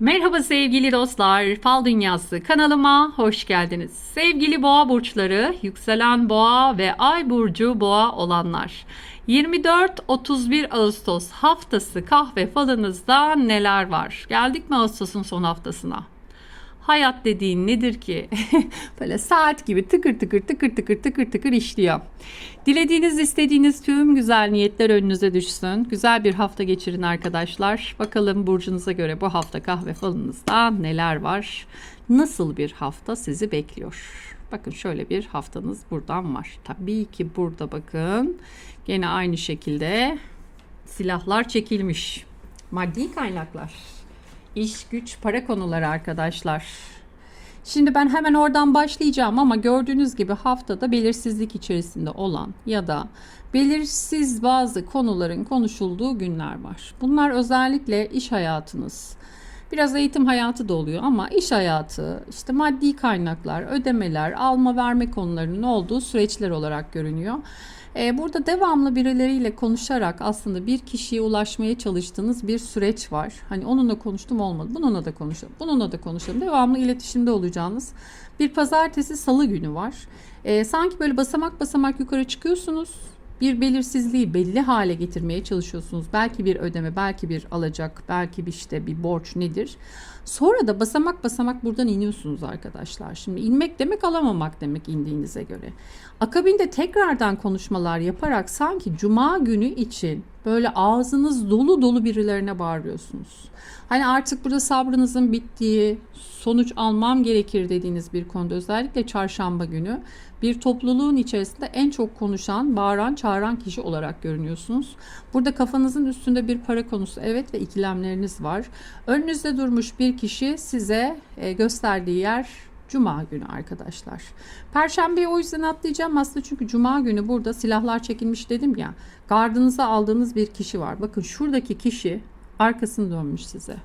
Merhaba sevgili dostlar, Fal Dünyası kanalıma hoş geldiniz. Sevgili boğa burçları, yükselen boğa ve ay burcu boğa olanlar. 24-31 Ağustos haftası kahve falınızda neler var? Geldik mi Ağustos'un son haftasına? Hayat dediğin nedir ki? Böyle saat gibi tıkır tıkır tıkır tıkır tıkır tıkır işliyor. Dilediğiniz istediğiniz tüm güzel niyetler önünüze düşsün. Güzel bir hafta geçirin arkadaşlar. Bakalım burcunuza göre bu hafta kahve falınızda neler var? Nasıl bir hafta sizi bekliyor? Bakın şöyle bir haftanız buradan var. Tabii ki burada bakın. Gene aynı şekilde silahlar çekilmiş. Maddi kaynaklar. İş, güç, para konuları arkadaşlar. Şimdi ben hemen oradan başlayacağım ama gördüğünüz gibi haftada belirsizlik içerisinde olan ya da belirsiz bazı konuların konuşulduğu günler var. Bunlar özellikle iş hayatınız. Biraz eğitim hayatı da oluyor ama iş hayatı, işte maddi kaynaklar, ödemeler, alma verme konularının olduğu süreçler olarak görünüyor. Ee, Burada devamlı birileriyle konuşarak aslında bir kişiye ulaşmaya çalıştığınız bir süreç var. Hani onunla konuştum olmadı, bununla da konuşalım, bununla da konuşalım. Devamlı iletişimde olacağınız bir pazartesi salı günü var. Ee, sanki böyle basamak basamak yukarı çıkıyorsunuz. Bir belirsizliği belli hale getirmeye çalışıyorsunuz. Belki bir ödeme, belki bir alacak, belki bir işte bir borç nedir? Sonra da basamak basamak buradan iniyorsunuz arkadaşlar. Şimdi inmek demek alamamak demek indiğinize göre. Akabinde tekrardan konuşmalar yaparak sanki cuma günü için böyle ağzınız dolu dolu birilerine bağırıyorsunuz. Hani artık burada sabrınızın bittiği, sonuç almam gerekir dediğiniz bir konuda özellikle çarşamba günü bir topluluğun içerisinde en çok konuşan, bağıran, çağıran kişi olarak görünüyorsunuz. Burada kafanızın üstünde bir para konusu evet ve ikilemleriniz var. Önünüzde durmuş bir kişi size e, gösterdiği yer Cuma günü arkadaşlar. Perşembeyi o yüzden atlayacağım aslında çünkü Cuma günü burada silahlar çekilmiş dedim ya. Gardınıza aldığınız bir kişi var. Bakın şuradaki kişi arkasını dönmüş size.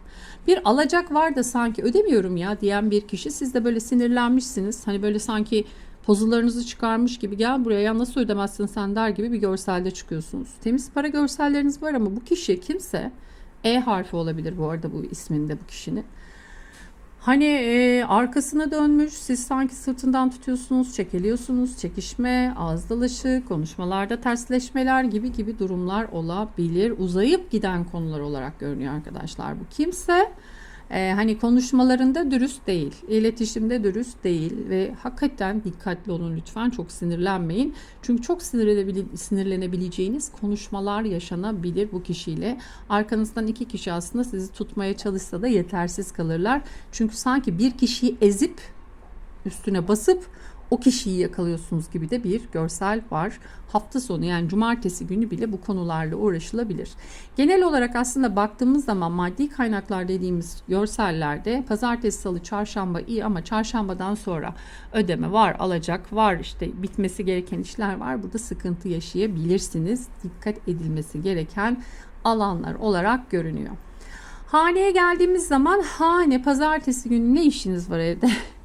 Bir alacak var da sanki ödemiyorum ya diyen bir kişi siz de böyle sinirlenmişsiniz. Hani böyle sanki pozularınızı çıkarmış gibi gel buraya ya nasıl ödemezsin sen der gibi bir görselde çıkıyorsunuz. Temiz para görselleriniz var ama bu kişi kimse E harfi olabilir bu arada bu isminde bu kişinin. Hani e, arkasına dönmüş, siz sanki sırtından tutuyorsunuz, çekiliyorsunuz, çekişme, ağız dalaşı, konuşmalarda tersleşmeler gibi gibi durumlar olabilir. Uzayıp giden konular olarak görünüyor arkadaşlar. Bu kimse e, hani konuşmalarında dürüst değil, iletişimde dürüst değil ve hakikaten dikkatli olun lütfen çok sinirlenmeyin. Çünkü çok sinirlenebile- sinirlenebileceğiniz konuşmalar yaşanabilir bu kişiyle. Arkanızdan iki kişi aslında sizi tutmaya çalışsa da yetersiz kalırlar. Çünkü sanki bir kişiyi ezip üstüne basıp o kişiyi yakalıyorsunuz gibi de bir görsel var. Hafta sonu yani cumartesi günü bile bu konularla uğraşılabilir. Genel olarak aslında baktığımız zaman maddi kaynaklar dediğimiz görsellerde pazartesi, salı, çarşamba iyi ama çarşambadan sonra ödeme var, alacak var, işte bitmesi gereken işler var. Burada sıkıntı yaşayabilirsiniz. Dikkat edilmesi gereken alanlar olarak görünüyor. Haneye geldiğimiz zaman hane pazartesi günü ne işiniz var evde?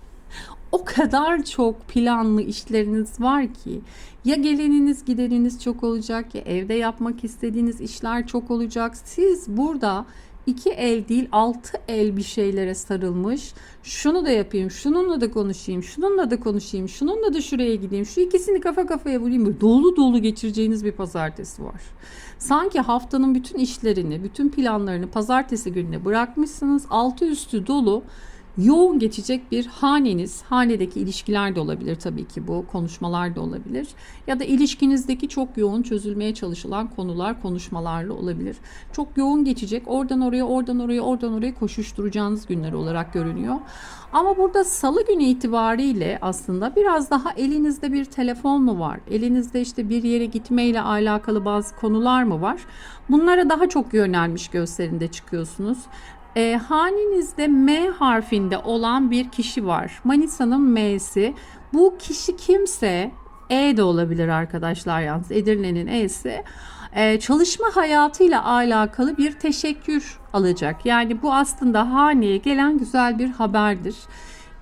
o kadar çok planlı işleriniz var ki ya geleniniz gideriniz çok olacak ya evde yapmak istediğiniz işler çok olacak. Siz burada iki el değil altı el bir şeylere sarılmış. Şunu da yapayım, şununla da konuşayım, şununla da konuşayım, şununla da şuraya gideyim, şu ikisini kafa kafaya vurayım. Dolu dolu geçireceğiniz bir pazartesi var. Sanki haftanın bütün işlerini, bütün planlarını pazartesi gününe bırakmışsınız. Altı üstü dolu yoğun geçecek bir haneniz, hanedeki ilişkiler de olabilir tabii ki bu, konuşmalar da olabilir. Ya da ilişkinizdeki çok yoğun çözülmeye çalışılan konular, konuşmalarla olabilir. Çok yoğun geçecek, oradan oraya, oradan oraya, oradan oraya koşuşturacağınız günler olarak görünüyor. Ama burada salı günü itibariyle aslında biraz daha elinizde bir telefon mu var? Elinizde işte bir yere gitmeyle alakalı bazı konular mı var? Bunlara daha çok yönelmiş gösterinde çıkıyorsunuz. E, hanenizde M harfinde olan bir kişi var. Manisa'nın M'si. Bu kişi kimse E de olabilir arkadaşlar yalnız. Edirne'nin E'si. E, çalışma hayatıyla alakalı bir teşekkür alacak. Yani bu aslında haneye gelen güzel bir haberdir.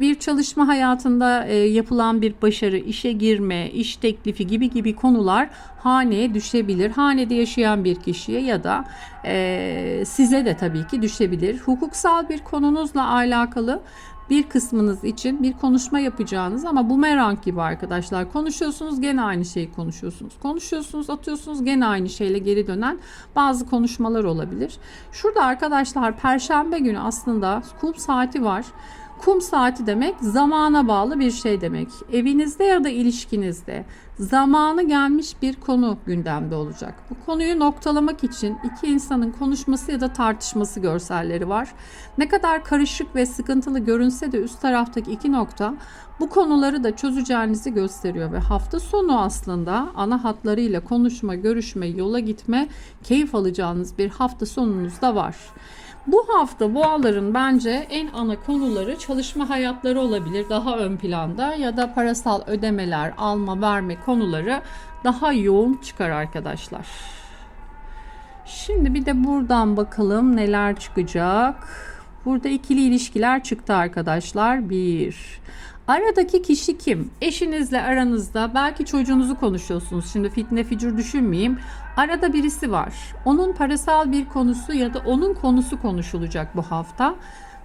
Bir çalışma hayatında e, yapılan bir başarı, işe girme, iş teklifi gibi gibi konular haneye düşebilir. Hanede yaşayan bir kişiye ya da e, size de tabii ki düşebilir. Hukuksal bir konunuzla alakalı bir kısmınız için bir konuşma yapacağınız ama bumerang gibi arkadaşlar. Konuşuyorsunuz gene aynı şeyi konuşuyorsunuz. Konuşuyorsunuz atıyorsunuz gene aynı şeyle geri dönen bazı konuşmalar olabilir. Şurada arkadaşlar perşembe günü aslında kum saati var. Kum saati demek zamana bağlı bir şey demek. Evinizde ya da ilişkinizde zamanı gelmiş bir konu gündemde olacak. Bu konuyu noktalamak için iki insanın konuşması ya da tartışması görselleri var. Ne kadar karışık ve sıkıntılı görünse de üst taraftaki iki nokta bu konuları da çözeceğinizi gösteriyor ve hafta sonu aslında ana hatlarıyla konuşma, görüşme, yola gitme, keyif alacağınız bir hafta sonunuz da var. Bu hafta boğaların bence en ana konuları çalışma hayatları olabilir daha ön planda ya da parasal ödemeler, alma verme konuları daha yoğun çıkar arkadaşlar. Şimdi bir de buradan bakalım neler çıkacak. Burada ikili ilişkiler çıktı arkadaşlar. Bir. Aradaki kişi kim? Eşinizle aranızda belki çocuğunuzu konuşuyorsunuz. Şimdi fitne ficur düşünmeyeyim. Arada birisi var. Onun parasal bir konusu ya da onun konusu konuşulacak bu hafta.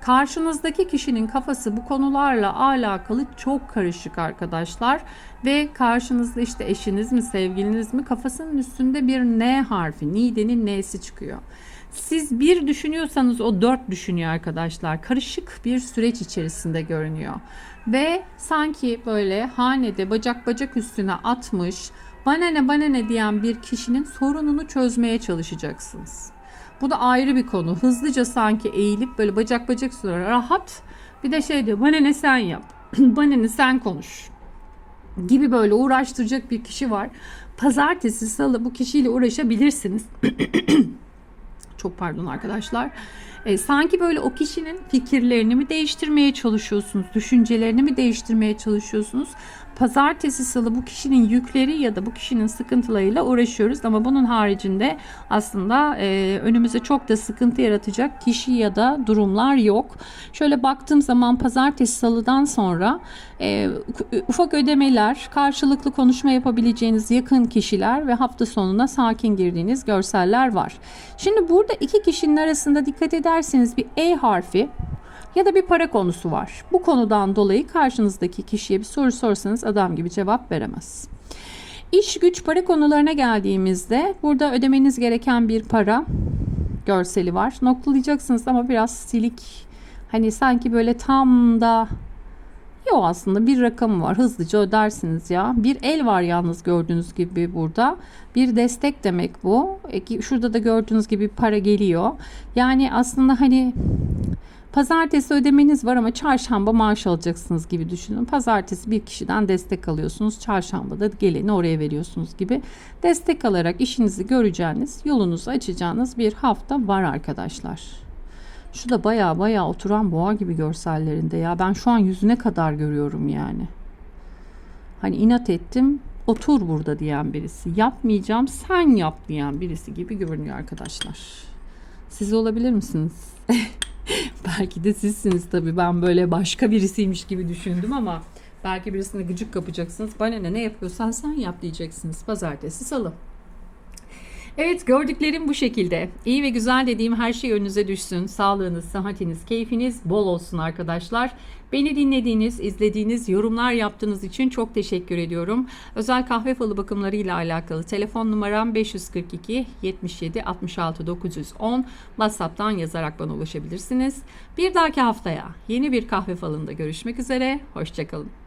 Karşınızdaki kişinin kafası bu konularla alakalı çok karışık arkadaşlar ve karşınızda işte eşiniz mi sevgiliniz mi kafasının üstünde bir N harfi, Nide'nin N'si çıkıyor. Siz bir düşünüyorsanız o dört düşünüyor arkadaşlar. Karışık bir süreç içerisinde görünüyor. Ve sanki böyle hanede bacak bacak üstüne atmış, bana ne diyen bir kişinin sorununu çözmeye çalışacaksınız. Bu da ayrı bir konu. Hızlıca sanki eğilip böyle bacak bacak üstüne rahat bir de şey diyor bana ne sen yap, bana ne sen konuş gibi böyle uğraştıracak bir kişi var. Pazartesi, salı bu kişiyle uğraşabilirsiniz. Çok pardon arkadaşlar. E, sanki böyle o kişinin fikirlerini mi değiştirmeye çalışıyorsunuz, düşüncelerini mi değiştirmeye çalışıyorsunuz? Pazartesi, salı bu kişinin yükleri ya da bu kişinin sıkıntılarıyla uğraşıyoruz ama bunun haricinde aslında e, önümüze çok da sıkıntı yaratacak kişi ya da durumlar yok. Şöyle baktığım zaman pazartesi, salıdan sonra e, ufak ödemeler, karşılıklı konuşma yapabileceğiniz yakın kişiler ve hafta sonuna sakin girdiğiniz görseller var. Şimdi burada iki kişinin arasında dikkat ederseniz bir E harfi ya da bir para konusu var. Bu konudan dolayı karşınızdaki kişiye bir soru sorsanız adam gibi cevap veremez. İş güç para konularına geldiğimizde burada ödemeniz gereken bir para görseli var. Noktalayacaksınız ama biraz silik. Hani sanki böyle tam da Yok aslında bir rakam var. Hızlıca ödersiniz ya. Bir el var yalnız gördüğünüz gibi burada. Bir destek demek bu. E, Şurada da gördüğünüz gibi para geliyor. Yani aslında hani Pazartesi ödemeniz var ama çarşamba maaş alacaksınız gibi düşünün. Pazartesi bir kişiden destek alıyorsunuz. Çarşamba da geleni oraya veriyorsunuz gibi. Destek alarak işinizi göreceğiniz, yolunuzu açacağınız bir hafta var arkadaşlar. Şu da baya baya oturan boğa gibi görsellerinde ya. Ben şu an yüzüne kadar görüyorum yani. Hani inat ettim otur burada diyen birisi. Yapmayacağım sen yap diyen birisi gibi görünüyor arkadaşlar. Siz olabilir misiniz? belki de sizsiniz tabii. Ben böyle başka birisiymiş gibi düşündüm ama belki birisine gıcık kapacaksınız. Bana ne ne yapıyorsan sen yap diyeceksiniz. Pazartesi salı. Evet gördüklerim bu şekilde. İyi ve güzel dediğim her şey önünüze düşsün. Sağlığınız, sıhhatiniz, keyfiniz bol olsun arkadaşlar. Beni dinlediğiniz, izlediğiniz, yorumlar yaptığınız için çok teşekkür ediyorum. Özel kahve falı bakımları ile alakalı telefon numaram 542 77 66 910. WhatsApp'tan yazarak bana ulaşabilirsiniz. Bir dahaki haftaya yeni bir kahve falında görüşmek üzere. Hoşçakalın.